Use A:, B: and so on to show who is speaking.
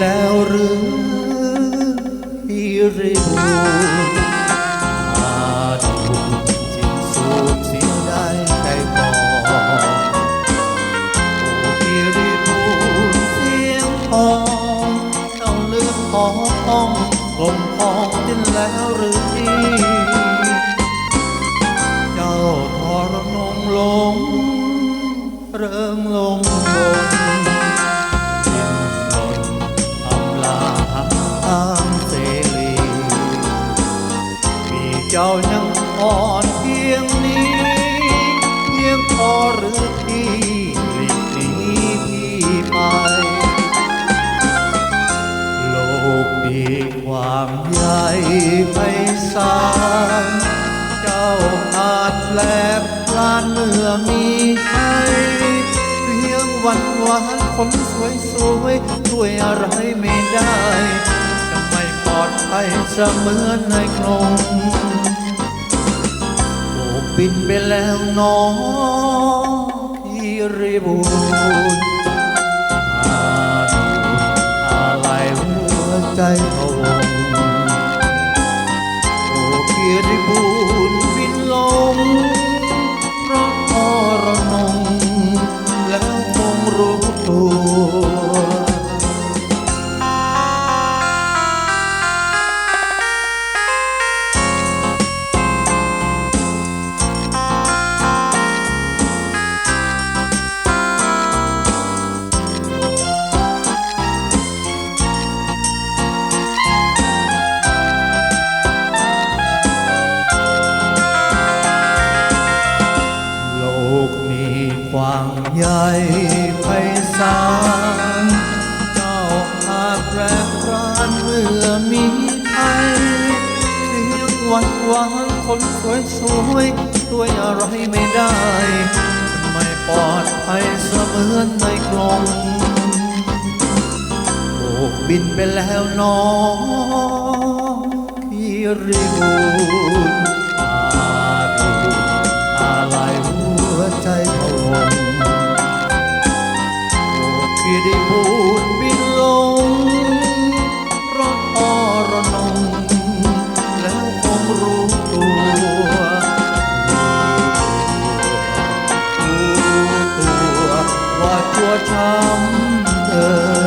A: แล้วหรือพี่ริบูอาดูจิตสูญเสียได้ใครบอกโอ้พี่ริบูเสียงทองเจ้องลืมขอต้องกลม เจ้ายังอ่อนเพียงนี้ เพียงพอหรือที่หลีกหนีพี่ไป โลกดีความใหญ่ไพศาลเจ้าอาจแปลกพลานเมื่อมีให้เพียงวันวานคนสวยสวยๆช่วยอะไรไม่ได้ ลอดภัยเสมือนในกรงโอ้บินไปแล้วน้องพี่ริบูนอาดูอะไรหัวใจพะวงาลเจ้าอาจแปรปรานเมื่อมีภัยเพียงวันวานคนสวยสวยๆช่วยอะไรไม่ได้ ไม่ปลอดภัยเสมือนในกรงโบกบินไปแล้วน้องพี่ริบูลอาดูอะไรหัว ที่ได้บูดบินลงรถอรนงแล้วคงรู้ตัวรู้ตัวว่าชั่วช้ำเธอ